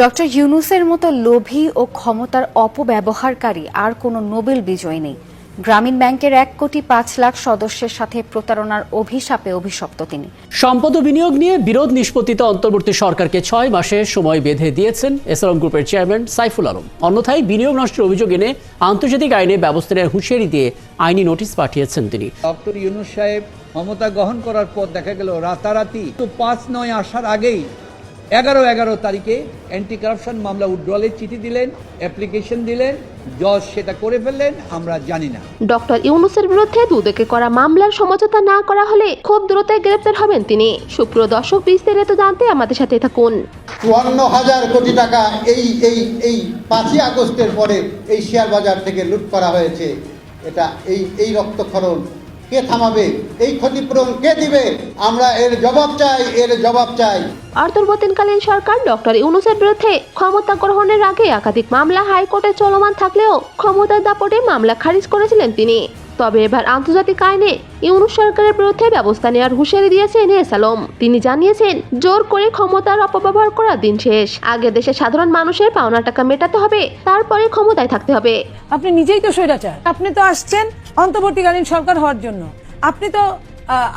Doctor ইউনুসের মতো লোভী ও ক্ষমতার অপব্যবহারকারী আর কোনো নোবেল বিজয় নেই। গ্রামীণ ব্যাংকের এক কোটি পাঁচ লাখ সদস্যের সাথে প্রতারণার অভিশাপে অভিশপ্ত তিনি। সম্পদ ও বিনিয়োগ নিয়ে বিরোধ নিষ্পত্তিতে অন্তর্বর্তী সরকারকে ছয় মাসের সময় বেঁধে দিয়েছেন এসআরএম গ্রুপের চেয়ারম্যান সাইফুল আলম। অন্যথায় বিনিয়োগ নষ্টের অভিযোগ এনে আন্তর্জাতিক আইনে ব্যবস্থা নেওয়ার হুঁশিয়ারি দিয়ে আইনি নোটিশ পাঠিয়েছেন তিনি। ডক্টর ইউনুস সাহেব ক্ষমতা গ্রহণ করার পর দেখা গেল রাতারাতি তো পাঁচ নয় আসার আগেই এগারো এগারো তারিখে অ্যান্টি কারাপশন মামলা উড্রলের চিঠি দিলেন অ্যাপ্লিকেশন দিলেন জজ সেটা করে ফেললেন আমরা জানি না। ডক্টর ইউনুসের বিরুদ্ধে দুদকে করা মামলার সমঝোতা না করা হলে খুব দ্রুতই গ্রেপ্তার হবেন তিনি। সুপ্রিয় দর্শক বিস্তারিত জানতে আমাদের সাথে থাকুন। চুয়ান্ন হাজার কোটি টাকা এই এই এই পাঁচই আগস্টের পরে এই শেয়ার বাজার থেকে লুট করা হয়েছে। এটা এই এই রক্তক্ষরণ কে থামাবে? এই ক্ষতিপূরণ কে দিবে? আমরা এর জবাব চাই এর জবাব চাই। অন্তর্বর্তীকালীন সরকার ডক্টর ইউনুসের বিরুদ্ধে ক্ষমতা গ্রহণের আগে একাধিক মামলা হাইকোর্টে চলমান থাকলেও ক্ষমতার দাপটে মামলা খারিজ করেছিলেন তিনি। তবে এবার আন্তর্জাতিক আইনে ইউনুস সরকারের বিরুদ্ধে ব্যবস্থা নেওয়ার হুঁশিয়ারি দিয়েছেন এস আলম। তিনি জানিয়েছেন জোর করে ক্ষমতার অপব্যবহার করার দিন শেষ। আগে দেশের সাধারণ মানুষের পাওনা টাকা মেটাতে হবে তারপরে ক্ষমতায় থাকতে হবে। আপনি নিজেই তো স্বৈরাচার। আপনি তো আসছেন অন্তর্বর্তীকালীন সরকার হওয়ার জন্য। আপনি তো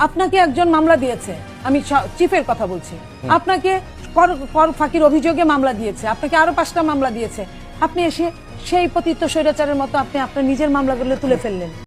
আপনাকে একজন মামলা দিয়েছে। আমি চিফের কথা বলছি। আপনাকে কর কর ফাঁকির অভিযোগে মামলা দিয়েছে। আপনাকে আরও পাঁচটা মামলা দিয়েছে। আপনি এসে সেই পতিত স্বৈরাচারের মতো আপনি আপনার নিজের মামলাগুলো তুলে ফেললেন।